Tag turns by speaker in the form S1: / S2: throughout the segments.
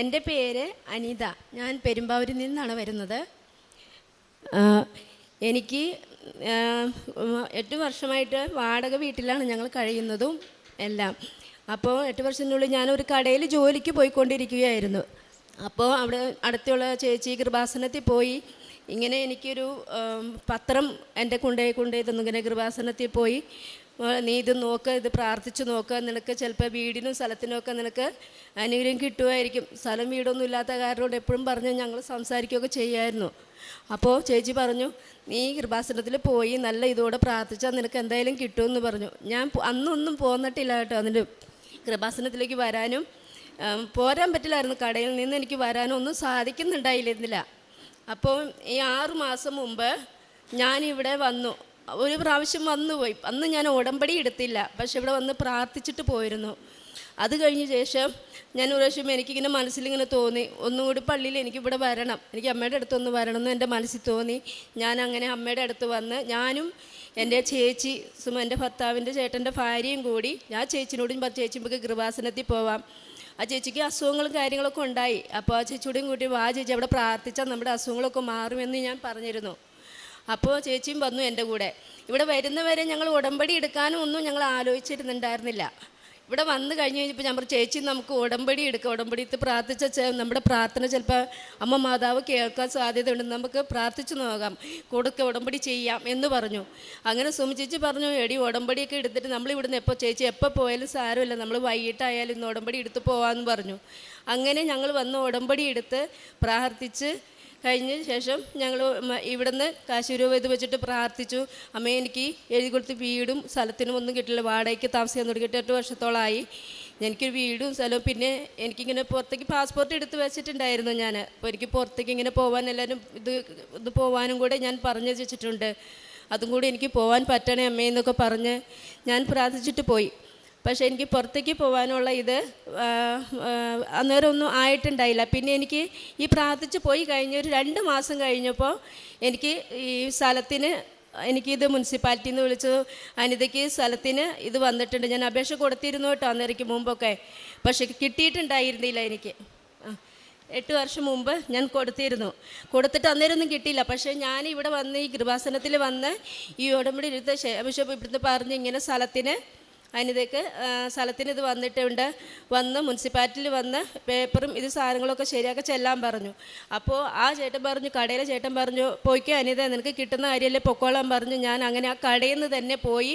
S1: എന്റെ പേര് അനിത. ഞാൻ പെരുമ്പാവൂരിൽ നിന്നാണ് വരുന്നത്. എനിക്ക് എട്ട് വർഷമായിട്ട് വാടക വീട്ടിലാണ് ഞങ്ങൾ കഴിയുന്നതും എല്ലാം. അപ്പോൾ എട്ട് വർഷത്തിനുള്ളിൽ ഞാനൊരു കടയിൽ ജോലിക്ക് പോയിക്കൊണ്ടിരിക്കുകയായിരുന്നു. അപ്പോൾ അവിടെ അടുത്തുള്ള ചേച്ചി കൃപാസനത്തിൽ പോയി. ഇങ്ങനെ എനിക്കൊരു പത്രം എന്റെ കൊണ്ടേ കൊണ്ടേ തന്നു. ഇങ്ങനെ കൃപാസനത്തിൽ പോയി. നീ ഇത് നോക്ക് ഇത് പ്രാർത്ഥിച്ചു നോക്കുക നിനക്ക് ചിലപ്പോൾ വീടിനും സ്ഥലത്തിനുമൊക്കെ നിനക്ക് അനുഗ്രഹം കിട്ടുമായിരിക്കും. സ്ഥലം വീടൊന്നും ഇല്ലാത്ത കാരണം എപ്പോഴും പറഞ്ഞ് ഞങ്ങൾ സംസാരിക്കുകയൊക്കെ ചെയ്യായിരുന്നു. അപ്പോൾ ചേച്ചി പറഞ്ഞു നീ കൃപാസനത്തിൽ പോയി നല്ല ഇതോടെ പ്രാർത്ഥിച്ചാൽ നിനക്ക് എന്തായാലും കിട്ടുമെന്ന് പറഞ്ഞു. ഞാൻ അന്നൊന്നും പോന്നിട്ടില്ല കേട്ടോ അതിന്റെ കൃപാസനത്തിലേക്ക് വരാനും. പോരാൻ പറ്റില്ലായിരുന്നു കടയിൽ നിന്ന് എനിക്ക് വരാനും ഒന്നും സാധിക്കുന്നുണ്ടായിരുന്നില്ല അപ്പോൾ ഈ ആറു മാസം മുമ്പ് ഞാനിവിടെ വന്നു. ഒരു പ്രാവശ്യം വന്നുപോയി. അന്ന് ഞാൻ ഉടമ്പടി എടുത്തില്ല. പക്ഷെ ഇവിടെ വന്ന് പ്രാർത്ഥിച്ചിട്ട് പോയിരുന്നു. അത് കഴിഞ്ഞ ശേഷം ഞാൻ ഒരു പ്രാവശ്യം എനിക്കിങ്ങനെ മനസ്സിലിങ്ങനെ തോന്നി. ഒന്നുകൂടി പള്ളിയിൽ എനിക്ക് ഇവിടെ വരണം. എനിക്ക് അമ്മയുടെ അടുത്തൊന്ന് വരണം എന്ന് എന്റെ മനസ്സിൽ തോന്നി. ഞാൻ അങ്ങനെ അമ്മയുടെ അടുത്ത് വന്ന് ഞാനും എന്റെ ചേച്ചി സുമ എന്റെ ഭർത്താവിന്റെ ചേട്ടന്റെ ഭാര്യയും കൂടി ഞാൻ ചേച്ചിനോടും ചേച്ചി നമുക്ക് കൃപാസനത്തിൽ പോവാം. ആ ചേച്ചിക്ക് അസുഖങ്ങളും കാര്യങ്ങളൊക്കെ ഉണ്ടായി. അപ്പോൾ ആ ചേച്ചിയോടും കൂട്ടി വാ ചേച്ചി അവിടെ പ്രാർത്ഥിച്ചാൽ നമ്മുടെ അസുഖങ്ങളൊക്കെ മാറുമെന്ന് ഞാൻ പറഞ്ഞിരുന്നു. അപ്പോൾ ചേച്ചിയും വന്നു എന്റെ കൂടെ. ഇവിടെ വരുന്നവരെ ഞങ്ങൾ ഉടമ്പടി എടുക്കാനും ഒന്നും ഞങ്ങൾ ആലോചിച്ചിരുന്നുണ്ടായിരുന്നില്ല. ഇവിടെ വന്നു കഴിഞ്ഞ് കഴിഞ്ഞപ്പോൾ ഞാൻ പറഞ്ഞു ചേച്ചി നമുക്ക് ഉടമ്പടി എടുക്കാം. ഉടമ്പടിയിട്ട് പ്രാർത്ഥിച്ച നമ്മുടെ പ്രാർത്ഥന ചിലപ്പോൾ അമ്മ മാതാവ് കേൾക്കാൻ സാധ്യതയുണ്ട്. നമുക്ക് പ്രാർത്ഥിച്ചു നോക്കാം. കൊടുക്ക ഉടമ്പടി ചെയ്യാം എന്ന് പറഞ്ഞു. അങ്ങനെ സുമി ചേച്ചി പറഞ്ഞു എടി ഉടമ്പടിയൊക്കെ എടുത്തിട്ട് നമ്മൾ ഇവിടുന്ന് എപ്പോൾ ചേച്ചി എപ്പോൾ പോയാലും സാരമില്ല. നമ്മൾ വൈകിട്ടായാലും ഇന്ന് ഉടമ്പടി എടുത്ത് പോകാമെന്ന് പറഞ്ഞു. അങ്ങനെ ഞങ്ങൾ വന്ന് ഉടമ്പടി എടുത്ത് പ്രാർത്ഥിച്ച് കഴിഞ്ഞ ശേഷം ഞങ്ങൾ ഇവിടുന്ന് കാശ് രൂപ ഇത് വെച്ചിട്ട് പ്രാർത്ഥിച്ചു. അമ്മ എനിക്ക് എഴുതി കൊടുത്ത് വീടും സ്ഥലത്തിനും ഒന്നും കിട്ടില്ല. വാടകയ്ക്ക് താമസിക്കാൻ തുടങ്ങിയിട്ട് എട്ട് വർഷത്തോളമായി എനിക്കൊരു വീടും സ്ഥലവും പിന്നെ എനിക്കിങ്ങനെ പുറത്തേക്ക് പാസ്പോർട്ട് എടുത്ത് വെച്ചിട്ടുണ്ടായിരുന്നു ഞാൻ. അപ്പോൾ എനിക്ക് പുറത്തേക്ക് ഇങ്ങനെ പോകാൻ എല്ലാവരും ഇത് ഇത് പോകാനും കൂടെ ഞാൻ പറഞ്ഞു വെച്ചിട്ടുണ്ട്. അതും കൂടി എനിക്ക് പോകാൻ പറ്റണേ അമ്മയെന്നൊക്കെ പറഞ്ഞ് ഞാൻ പ്രാർത്ഥിച്ചിട്ട് പോയി. പക്ഷേ എനിക്ക് പുറത്തേക്ക് പോകാനുള്ള ഇത് അന്നേരം ഒന്നും ആയിട്ടുണ്ടായില്ല. പിന്നെ എനിക്ക് ഈ പ്രാർത്ഥിച്ച് പോയി കഴിഞ്ഞ ഒരു രണ്ട് മാസം കഴിഞ്ഞപ്പോൾ എനിക്ക് ഈ സ്ഥലത്തിന് എനിക്കിത് മുനിസിപ്പാലിറ്റിയിൽ നിന്ന് വിളിച്ചു അനിതയ്ക്ക് സ്ഥലത്തിന് ഇത് വന്നിട്ടുണ്ട്. ഞാൻ അപേക്ഷ കൊടുത്തിരുന്നു കേട്ടോ അന്നേരയ്ക്ക് മുമ്പൊക്കെ. പക്ഷേ കിട്ടിയിട്ടുണ്ടായിരുന്നില്ല എനിക്ക്. എട്ട് വർഷം മുമ്പ് ഞാൻ കൊടുത്തിരുന്നു. കൊടുത്തിട്ട് അന്നേരം ഒന്നും കിട്ടിയില്ല. പക്ഷേ ഞാൻ ഇവിടെ വന്ന് ഈ കൃപാസനത്തിൽ വന്ന് ഈ ഉടമ്പടി എടുത്ത ശേഷം ഇവിടുന്ന് പറഞ്ഞ് ഇങ്ങനെ സ്ഥലത്തിന് അനിതയ്ക്ക് സ്ഥലത്തിന് ഇത് വന്നിട്ടുണ്ട്. വന്ന് മുനിസിപ്പാലിറ്റിയിൽ വന്ന് പേപ്പറും ഇത് സാധനങ്ങളൊക്കെ ശരിയാക്കി ചെല്ലാൻ പറഞ്ഞു. അപ്പോൾ ആ ചേട്ടൻ പറഞ്ഞു കടയിലെ ചേട്ടൻ പറഞ്ഞു പോയിക്കോ അനിത നിനക്ക് കിട്ടുന്ന കാര്യമല്ലേ പൊക്കോളാൻ പറഞ്ഞു. ഞാൻ അങ്ങനെ ആ കടയിൽ നിന്ന് തന്നെ പോയി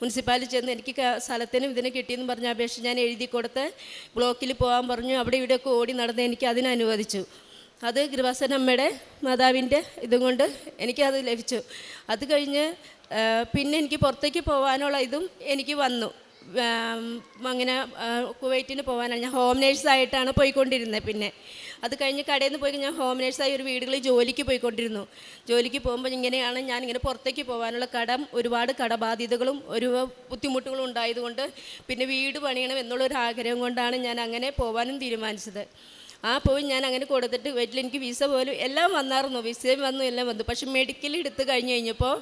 S1: മുനിസിപ്പാലിറ്റി ചെന്ന് എനിക്ക് സ്ഥലത്തിനും ഇതിന് കിട്ടിയെന്ന് പറഞ്ഞ അപേക്ഷ ഞാൻ എഴുതി കൊടുത്ത് ബ്ലോക്കിൽ പോകാൻ പറഞ്ഞു. അവിടെ ഇവിടെയൊക്കെ ഓടി നടന്ന് എനിക്ക് അതിന് അനുവദിച്ചു അത് കൃപാസന അമ്മയുടെ മാതാവിന്റെ ഇതും കൊണ്ട് എനിക്കത് ലഭിച്ചു. അത് കഴിഞ്ഞ് പിന്നെ എനിക്ക് പുറത്തേക്ക് പോകാനുള്ള ഇതും എനിക്ക് വന്നു. അങ്ങനെ കുവൈറ്റിന് പോകാനാണ് ഞാൻ ഹോം നേഴ്സായിട്ടാണ് പോയിക്കൊണ്ടിരുന്നത് പിന്നെ. അത് കഴിഞ്ഞ് കടയിൽ നിന്ന് പോയി ഞാൻ ഹോം നേഴ്സായി ഒരു വീടുകളിൽ ജോലിക്ക് പോയിക്കൊണ്ടിരുന്നു. ജോലിക്ക് പോകുമ്പോൾ ഇങ്ങനെയാണ് ഞാൻ ഇങ്ങനെ പുറത്തേക്ക് പോകാനുള്ള കടം ഒരുപാട് കടബാധ്യതകളും ഒരു ബുദ്ധിമുട്ടുകളും ഉണ്ടായതുകൊണ്ട് പിന്നെ വീട് പണിയണം എന്നുള്ളൊരു ആഗ്രഹം കൊണ്ടാണ് ഞാൻ അങ്ങനെ പോകാനും തീരുമാനിച്ചത്. ആ പോയി ഞാൻ അങ്ങനെ കൊടുത്തിട്ട് വീട്ടിൽ എനിക്ക് വിസ പോലും എല്ലാം വന്നായിരുന്നു. വിസയും വന്നു എല്ലാം വന്നു. പക്ഷെ മെഡിക്കൽ എടുത്ത് കഴിഞ്ഞ് കഴിഞ്ഞപ്പോൾ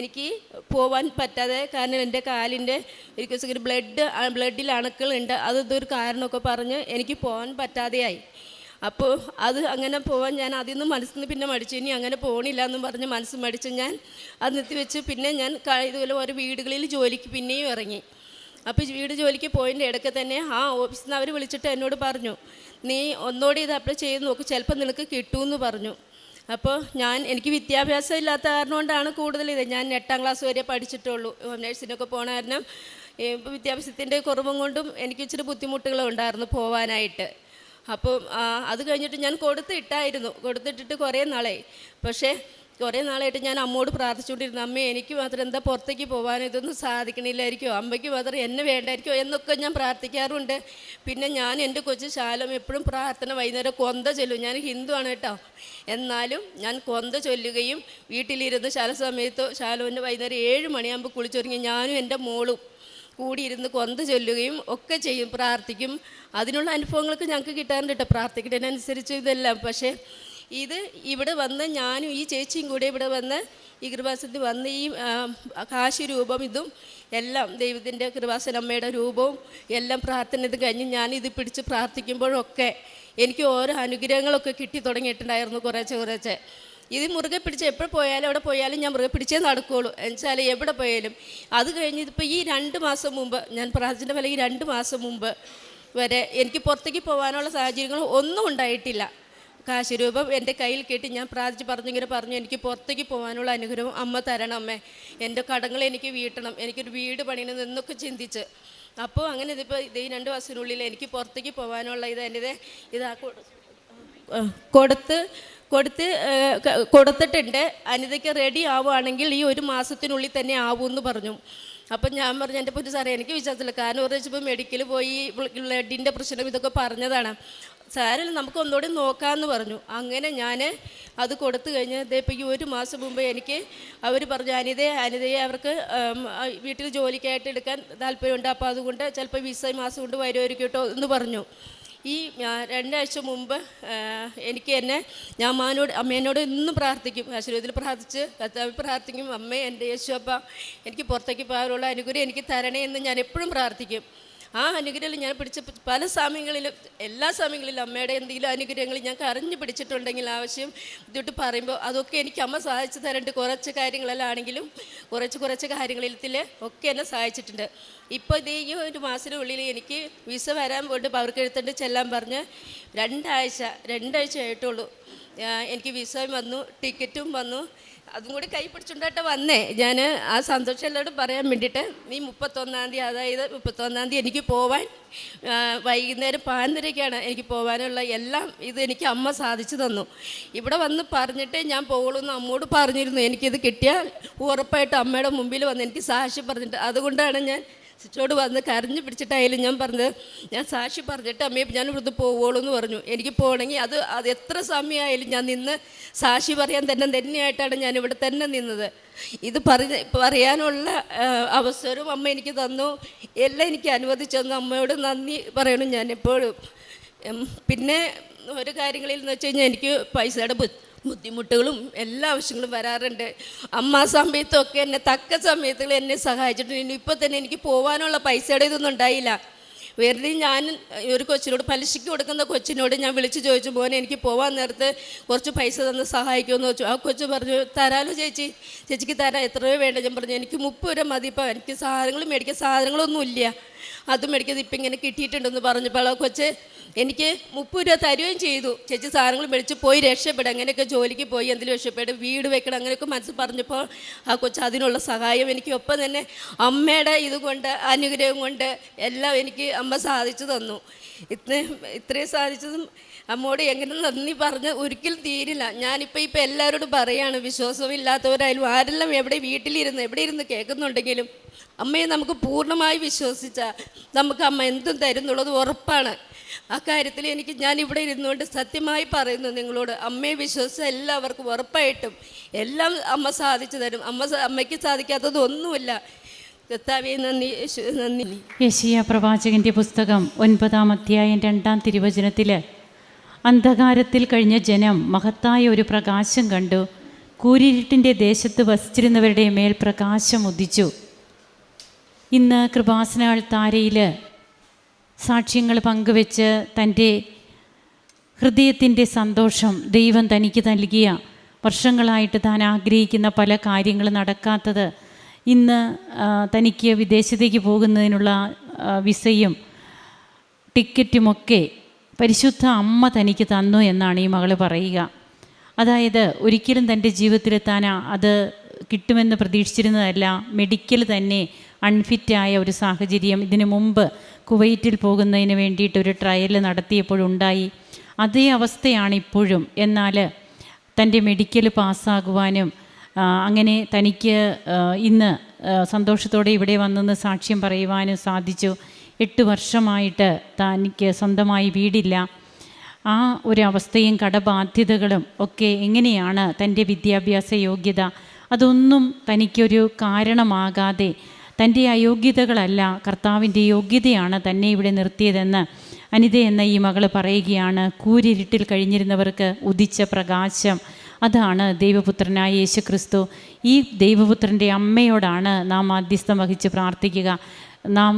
S1: എനിക്ക് പോവാൻ പറ്റാതെ കാരണം എന്റെ കാലിന്റെ ഇങ്ങനെ ബ്ലഡ് ബ്ലഡിൽ അണുക്കളുണ്ട്. അത് ഇതൊരു കാരണമൊക്കെ പറഞ്ഞ് എനിക്ക് പോകാൻ പറ്റാതെയായി. അപ്പോൾ അത് അങ്ങനെ പോവാൻ ഞാൻ അതിൽ നിന്ന് മനസ്സിൽ നിന്ന് പിന്നെ മടിച്ചു. ഇനി അങ്ങനെ പോകണില്ല എന്ന് പറഞ്ഞ് മനസ്സ് മടിച്ച് ഞാൻ അത് നിർത്തി വെച്ച് പിന്നെ ഞാൻ ഇതുപോലെ ഓരോ വീടുകളിൽ ജോലിക്ക് പിന്നെയും ഇറങ്ങി. അപ്പോൾ വീട് ജോലിക്ക് പോയതിന്റെ ഇടയ്ക്ക് തന്നെ ആ ഓഫീസിൽ നിന്ന് അവർ വിളിച്ചിട്ട് എന്നോട് പറഞ്ഞു നീ ഒന്നോടെ ഇത് അപ്ലൈ ചെയ്ത് നോക്ക് ചിലപ്പോൾ നിനക്ക് കിട്ടുമെന്ന് പറഞ്ഞു. അപ്പോൾ ഞാൻ എനിക്ക് വിദ്യാഭ്യാസം ഇല്ലാത്ത കാരണം കൊണ്ടാണ് കൂടുതൽ ഇത്. ഞാൻ എട്ടാം ക്ലാസ് വരെ പഠിച്ചിട്ടുള്ളൂ നഴ്സിനൊക്കെ നേഴ്സിനൊക്കെ പോണ കാരണം വിദ്യാഭ്യാസത്തിന്റെ കുറവും കൊണ്ടും എനിക്ക് ഇച്ചിരി ബുദ്ധിമുട്ടുകളുണ്ടായിരുന്നു പോവാനായിട്ട്. അപ്പോൾ അത് കഴിഞ്ഞിട്ട് ഞാൻ കൊടുത്തിട്ടായിരുന്നു കൊടുത്തിട്ടിട്ട് കുറേ നാളായി. പക്ഷേ കുറേ നാളായിട്ട് ഞാൻ അമ്മോട് പ്രാർത്ഥിച്ചുകൊണ്ടിരുന്നു അമ്മ എനിക്ക് മാത്രം എന്താ പുറത്തേക്ക് പോകാൻ ഇതൊന്നും സാധിക്കണില്ലായിരിക്കോ? അമ്മയ്ക്ക് മാത്രം എന്നെ വേണ്ടായിരിക്കോ? എന്നൊക്കെ ഞാൻ പ്രാർത്ഥിക്കാറുണ്ട്. പിന്നെ ഞാൻ എന്റെ കൊച്ചു ശാലം എപ്പോഴും പ്രാർത്ഥന വൈകുന്നേരം കൊന്ത ചൊല്ലും. ഞാൻ ഹിന്ദു ആണ് കേട്ടോ. എന്നാലും ഞാൻ കൊന്ത ചൊല്ലുകയും വീട്ടിലിരുന്ന് ശാല സമയത്ത് ശാലോന്റെ വൈകുന്നേരം ഏഴ് മണിയാകുമ്പോൾ കുളിച്ചൊരുങ്ങി ഞാനും എന്റെ മോളും കൂടിയിരുന്ന് കൊന്ത ചൊല്ലുകയും ഒക്കെ ചെയ്യും പ്രാർത്ഥിക്കും. അതിനുള്ള അനുഭവങ്ങളൊക്കെ ഞങ്ങൾക്ക് കിട്ടാറുണ്ട് കേട്ടോ. പ്രാർത്ഥിക്കുന്നതിനനുസരിച്ച് ഇതെല്ലാം. പക്ഷേ ഇത് ഇവിടെ വന്ന് ഞാനും ഈ ചേച്ചിയും കൂടെ ഇവിടെ വന്ന് ഈ കൃപാസനത്തിൽ വന്ന് ഈ കാശി രൂപം ഇതും എല്ലാം ദൈവത്തിന്റെ കൃപാസനമ്മയുടെ രൂപവും എല്ലാം പ്രാർത്ഥന ഇത് കഴിഞ്ഞ് ഞാനിത് പിടിച്ച് പ്രാർത്ഥിക്കുമ്പോഴൊക്കെ എനിക്ക് ഓരോ അനുഗ്രഹങ്ങളൊക്കെ കിട്ടി തുടങ്ങിയിട്ടുണ്ടായിരുന്നു കുറേച്ചെ കുറേച്ചെ ഇത് മുറുകെ പിടിച്ച് എപ്പോൾ പോയാലും എവിടെ പോയാലും ഞാൻ മുറുകെ പിടിച്ചേ നടക്കുകയുള്ളൂ എന്നുവെച്ചാൽ എവിടെ പോയാലും. അത് കഴിഞ്ഞ് ഇതിപ്പോൾ ഈ രണ്ട് മാസം മുമ്പ് ഞാൻ ഈ രണ്ട് മാസം മുമ്പ് വരെ എനിക്ക് പുറത്തേക്ക് പോകാനുള്ള സാഹചര്യങ്ങൾ ഒന്നും ഉണ്ടായിട്ടില്ല. കാശ് രൂപം എന്റെ കയ്യിൽ കെട്ടി. ഞാൻ പ്രാർത്ഥിച്ച് പറഞ്ഞിങ്ങനെ പറഞ്ഞു എനിക്ക് പുറത്തേക്ക് പോകാനുള്ള അനുഗ്രഹം അമ്മ തരണം അമ്മേ. എന്റെ കടങ്ങൾ എനിക്ക് വീട്ടണം. എനിക്കൊരു വീട് പണിയണം എന്നൊക്കെ ചിന്തിച്ച്. അപ്പോൾ അങ്ങനെ ഇതിപ്പോൾ ഇത് ഈ രണ്ട് വർഷത്തിനുള്ളിൽ എനിക്ക് പുറത്തേക്ക് പോകാനുള്ള ഇത് എന്റെ ഇത് കൊടുത്ത് കൊടുത്ത് കൊടുത്തിട്ടുണ്ട്. അനിതയ്ക്ക് റെഡി ആവുകയാണെങ്കിൽ ഈ ഒരു മാസത്തിനുള്ളിൽ തന്നെ ആവുമെന്ന് പറഞ്ഞു. അപ്പം ഞാൻ പറഞ്ഞു എന്റെ പൊന്നു സാറേ എനിക്ക് വിശ്വാസമില്ല. കാരണം ഒരു വെച്ചപ്പോൾ മെഡിക്കൽ പോയി ബ്ലഡിന്റെ പ്രശ്നം ഇതൊക്കെ പറഞ്ഞതാണ്. സാരല്ല നമുക്ക് ഒന്നുകൂടി നോക്കാമെന്ന് പറഞ്ഞു. അങ്ങനെ ഞാൻ അത് കൊടുത്തു കഴിഞ്ഞ് ദേ ഇപ്പോൾ ഈ ഒരു മാസം മുമ്പ് എനിക്ക് അവർ പറഞ്ഞു അനിതയെ അനിതയെ അവർക്ക് വീട്ടിൽ ജോലിക്കായിട്ട് എടുക്കാൻ താല്പര്യമുണ്ട്. അപ്പോൾ അതുകൊണ്ട് ചിലപ്പോൾ വിസ മാസം കൊണ്ട് വരുമായിരിക്കും കേട്ടോ എന്ന് പറഞ്ഞു. ഈ രണ്ടാഴ്ച മുമ്പ് എനിക്ക് എന്നെ ഞാൻ മാനോട് അമ്മേനോട് ഇന്നും പ്രാർത്ഥിക്കും. ആശീർവദിൽ പ്രാർത്ഥിച്ച് കർത്താവ് പ്രാർത്ഥിക്കും. അമ്മേ എന്റെ യേശുപ്പ എനിക്ക് പുറത്തേക്ക് പോകാനുള്ള അനുഗ്രഹം എനിക്ക് തരണേ എന്ന് ഞാൻ എപ്പോഴും പ്രാർത്ഥിക്കും. ആ അനുഗ്രഹം ഞാൻ പിടിച്ച പല സമയങ്ങളിലും എല്ലാ സമയങ്ങളിലും അമ്മയുടെ എന്തെങ്കിലും അനുഗ്രഹങ്ങൾ ഞാൻ കറിഞ്ഞ് പിടിച്ചിട്ടുണ്ടെങ്കിൽ ആവശ്യം ഇതിട്ട് പറയുമ്പോൾ അതൊക്കെ എനിക്ക് അമ്മ സഹായിച്ചു തരേണ്ട. കുറച്ച് കാര്യങ്ങളിലാണെങ്കിലും കുറച്ച് കുറച്ച് കാര്യങ്ങളിൽ ഒക്കെ എന്നെ സഹായിച്ചിട്ടുണ്ട്. ഇപ്പോൾ ഇത് ഈ ഒരു മാസത്തിനുള്ളിൽ എനിക്ക് വിസ വരാൻ പോയിട്ട് പവർക്ക് എടുത്തിട്ട് ചെല്ലാൻ പറഞ്ഞ് രണ്ടാഴ്ച രണ്ടാഴ്ച ആയിട്ടുള്ളൂ. എനിക്ക് വിസയും വന്നു ടിക്കറ്റും വന്നു. അതും കൂടി കൈ പിടിച്ചുണ്ടായിട്ട് വന്നേ. ഞാൻ ആ സന്തോഷം എല്ലാവരും പറയാൻ വേണ്ടിയിട്ട് നീ മുപ്പത്തൊന്നാം തീയതി അതായത് മുപ്പത്തൊന്നാം തീയതി എനിക്ക് പോവാൻ വൈകുന്നേരം പാനരയ്ക്കാണ് എനിക്ക് പോകാനുള്ള എല്ലാം ഇത് എനിക്ക് അമ്മ സാധിച്ചു തന്നു. ഇവിടെ വന്ന് പറഞ്ഞിട്ട് ഞാൻ പോകുള്ളൂ എന്ന് അമ്മോട് പറഞ്ഞിരുന്നു. എനിക്കിത് കിട്ടിയാൽ ഉറപ്പായിട്ട് അമ്മയുടെ മുമ്പിൽ വന്ന് എനിക്ക് സാക്ഷി പറഞ്ഞിട്ട്. അതുകൊണ്ടാണ് ഞാൻ സിസ്റ്റോട് വന്ന് കരഞ്ഞു പിടിച്ചിട്ടായാലും ഞാൻ പറഞ്ഞത് ഞാൻ സാക്ഷി പറഞ്ഞിട്ട് അമ്മയെ ഞാൻ ഇവിടുന്ന് പോവുള്ളൂ എന്ന് പറഞ്ഞു. എനിക്ക് പോകണമെങ്കിൽ അത് അത് എത്ര സമയമായാലും ഞാൻ നിന്ന് സാക്ഷി പറയാൻ തന്നെ തന്നെയായിട്ടാണ് ഞാൻ ഇവിടെ തന്നെ നിന്നത്. ഇത് പറഞ്ഞ പറയാനുള്ള അവസരവും അമ്മ എനിക്ക് തന്നു. എല്ലാം എനിക്ക് അനുവദിച്ചു തന്നു. അമ്മയോട് നന്ദി പറയണം ഞാൻ എപ്പോഴും. പിന്നെ ഒരു കാര്യങ്ങളിൽ എന്ന് വെച്ച് കഴിഞ്ഞാൽ എനിക്ക് പൈസയുടെ ബുദ്ധിമുട്ടുകളും എല്ലാ ആവശ്യങ്ങളും വരാറുണ്ട്. അമ്മ സമയത്തൊക്കെ എന്നെ തക്ക സമയത്തുകൾ എന്നെ സഹായിച്ചിട്ടുണ്ട്. ഇപ്പോൾ തന്നെ എനിക്ക് പോകാനുള്ള പൈസയുടെ ഇതൊന്നും ഉണ്ടായില്ല. വെറുതെ ഞാൻ ഒരു കൊച്ചിനോട് പലിശയ്ക്ക് കൊടുക്കുന്ന കൊച്ചിനോട് ഞാൻ വിളിച്ച് ചോദിച്ചു മോനെ എനിക്ക് പോകാൻ നേരത്ത് കുറച്ച് പൈസ തന്ന് സഹായിക്കുമെന്ന് ചോദിച്ചു. ആ കൊച്ചു പറഞ്ഞു തരാലോ ചേച്ചി. ചേച്ചിക്ക് തരാം എത്ര രൂപ വേണ്ട. ഞാൻ പറഞ്ഞു എനിക്ക് മുപ്പത് രൂപ മതി. ഇപ്പം എനിക്ക് സാധനങ്ങൾ മേടിക്കാൻ സാധനങ്ങളൊന്നും ഇല്ല അത് മേടിക്കത് ഇപ്പം ഇങ്ങനെ കിട്ടിയിട്ടുണ്ടെന്ന് പറഞ്ഞപ്പോൾ ആ കൊച്ച് എനിക്ക് മുപ്പത് രൂപ തരുകയും ചെയ്തു. ചേച്ചി സാധനങ്ങൾ മേടിച്ച് പോയി രക്ഷപ്പെടും. അങ്ങനെയൊക്കെ ജോലിക്ക് പോയി എന്തെങ്കിലും രക്ഷപ്പെടും വീട് വെക്കണം അങ്ങനെയൊക്കെ മനസ്സ് പറഞ്ഞപ്പോൾ ആ കൊച്ച് അതിനുള്ള സഹായം എനിക്ക് ഒപ്പം തന്നെ അമ്മയുടെ ഇതുകൊണ്ട് അനുഗ്രഹം കൊണ്ട് എല്ലാം എനിക്ക് അമ്മ സാധിച്ചു തന്നു. ഇത്ര ഇത്രയും സാധിച്ചതും അമ്മോട് എങ്ങനെ നന്ദി പറഞ്ഞ് ഒരിക്കലും തീരില്ല. ഞാനിപ്പോൾ ഇപ്പോൾ എല്ലാവരോടും പറയാണ് വിശ്വാസമില്ലാത്തവരായാലും ആരെല്ലാം എവിടെ വീട്ടിലിരുന്ന് എവിടെ ഇരുന്ന് കേൾക്കുന്നുണ്ടെങ്കിലും അമ്മയെ നമുക്ക് പൂർണമായി വിശ്വസിച്ചാൽ നമുക്ക് അമ്മ എന്തും തരുന്നുള്ളത് ഉറപ്പാണ്. ആ കാര്യത്തിൽ എനിക്ക് ഞാൻ ഇവിടെ ഇരുന്നുകൊണ്ട് സത്യമായി പറയുന്നു നിങ്ങളോട്. അമ്മയെ വിശ്വസിച്ച എല്ലാവർക്കും ഉറപ്പായിട്ടും എല്ലാം അമ്മ സാധിച്ചു തരും. അമ്മ അമ്മയ്ക്ക് സാധിക്കാത്തത് ഒന്നുമില്ല. കർത്താവേ നന്ദി
S2: യശിയ പ്രവാചകന്റെ പുസ്തകം ഒൻപതാം അധ്യായം രണ്ടാം തിരുവചനത്തിൽ അന്ധകാരത്തിൽ കഴിഞ്ഞ ജനം മഹത്തായ ഒരു പ്രകാശം കണ്ടു. കൂരിരുട്ടിന്റെ ദേശത്ത് വസിച്ചിരുന്നവരുടെ മേൽ പ്രകാശം ഉദിച്ചു. ഇന്ന് കൃപാസന താരയിൽ സാക്ഷ്യങ്ങൾ പങ്കുവെച്ച് തന്റെ ഹൃദയത്തിന്റെ സന്തോഷം ദൈവം തനിക്ക് നൽകിയ വർഷങ്ങളായിട്ട് താൻ ആഗ്രഹിക്കുന്ന പല കാര്യങ്ങൾ നടക്കാത്തത് ഇന്ന് തനിക്ക് വിദേശത്തേക്ക് പോകുന്നതിനുള്ള വിസയും ടിക്കറ്റുമൊക്കെ പരിശുദ്ധ അമ്മ തനിക്ക് തന്നു എന്നാണ് ഈ മകൾ പറയുക. അതായത് ഒരിക്കലും തന്റെ ജീവിതത്തിൽ താൻ അത് കിട്ടുമെന്ന് പ്രതീക്ഷിച്ചിരുന്നതല്ല മെഡിക്കൽ തന്നെ അൺഫിറ്റായ ഒരു സാഹചര്യം ഇതിനു മുമ്പ് കുവൈറ്റിൽ പോകുന്നതിന് വേണ്ടിയിട്ട് ഒരു ട്രയൽ നടത്തിയപ്പോഴുണ്ടായി. അതേ അവസ്ഥയാണ് ഇപ്പോഴും എന്നാൽ തന്റെ മെഡിക്കൽ പാസ്സാകുവാനും അങ്ങനെ തനിക്ക് ഇന്ന് സന്തോഷത്തോടെ ഇവിടെ വന്നെന്ന് സാക്ഷ്യം പറയുവാനും സാധിച്ചു. എട്ട് വർഷമായിട്ട് തനിക്ക് സ്വന്തമായി വീടില്ല. ആ ഒരു അവസ്ഥയും കടബാധ്യതകളും ഒക്കെ എങ്ങനെയാണ് തന്റെ വിദ്യാഭ്യാസ യോഗ്യത? അതൊന്നും തനിക്കൊരു കാരണമാകാതെ തന്റെ അയോഗ്യതകളല്ല കർത്താവിന്റെ യോഗ്യതയാണ് തന്നെ ഇവിടെ നിർത്തിയതെന്ന് അനിത എന്ന ഈ മകൾ പറയുകയാണ്. കൂരിരുട്ടിൽ കഴിഞ്ഞിരുന്നവർക്ക് ഉദിച്ച പ്രകാശം. അതാണ് ദൈവപുത്രനായ യേശു ക്രിസ്തു ഈ ദൈവപുത്രന്റെ അമ്മയോടാണ് നാം മാധ്യസ്ഥം വഹിച്ച് പ്രാർത്ഥിക്കുക. നാം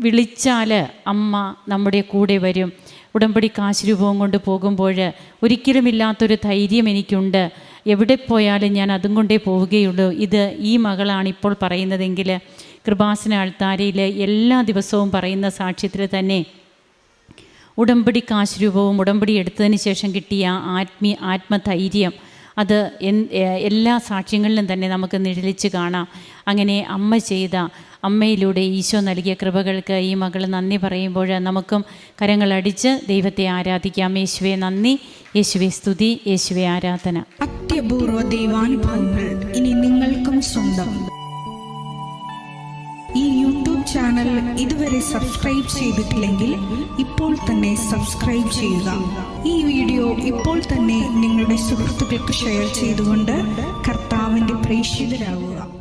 S2: വിളിച്ചാൽ അമ്മ നമ്മുടെ കൂടെ വരും. ഉടമ്പടി കാശ് രൂപവും കൊണ്ട് പോകുമ്പോൾ ഒരിക്കലുമില്ലാത്തൊരു ധൈര്യം എനിക്കുണ്ട്. എവിടെ പോയാലും ഞാൻ അതും കൊണ്ടേ പോവുകയുള്ളൂ. ഇത് ഈ മകളാണ് ഇപ്പോൾ പറയുന്നതെങ്കിൽ കൃപാസന ആൾത്താരയിൽ എല്ലാ ദിവസവും പറയുന്ന സാക്ഷ്യത്തിൽ തന്നെ ഉടമ്പടി കാശ് രൂപവും ഉടമ്പടി എടുത്തതിന് ശേഷം കിട്ടിയ ആത്മീയ ആത്മധൈര്യം അത് എല്ലാ സാക്ഷ്യങ്ങളിലും തന്നെ നമുക്ക് നിഴലിച്ച് കാണാം. അങ്ങനെ അമ്മ ചെയ്ത അമ്മയിലൂടെ ഈശോ നൽകിയ കൃപകൾക്ക് ഈ മകൾ നന്ദി പറയുമ്പോൾ നമുക്കും കരങ്ങളടിച്ച് ദൈവത്തെ ആരാധിക്കാം. യേശുവെ നന്ദി. യേശുവെ സ്തുതി. യേശുവെ ആരാധന.
S3: അത്യപൂർവ ദൈവാനുഭവങ്ങൾ ഇനി നിങ്ങൾക്കും സ്വന്തം. ഈ യൂട്യൂബ് ചാനൽ ഇതുവരെ സബ്സ്ക്രൈബ് ചെയ്തിട്ടില്ലെങ്കിൽ ഇപ്പോൾ തന്നെ സബ്സ്ക്രൈബ് ചെയ്യുക. ഈ വീഡിയോ ഇപ്പോൾ തന്നെ നിങ്ങളുടെ സുഹൃത്തുക്കൾക്ക് ഷെയർ ചെയ്തുകൊണ്ട് കർത്താവിന്റെ പ്രേക്ഷിതരാകുക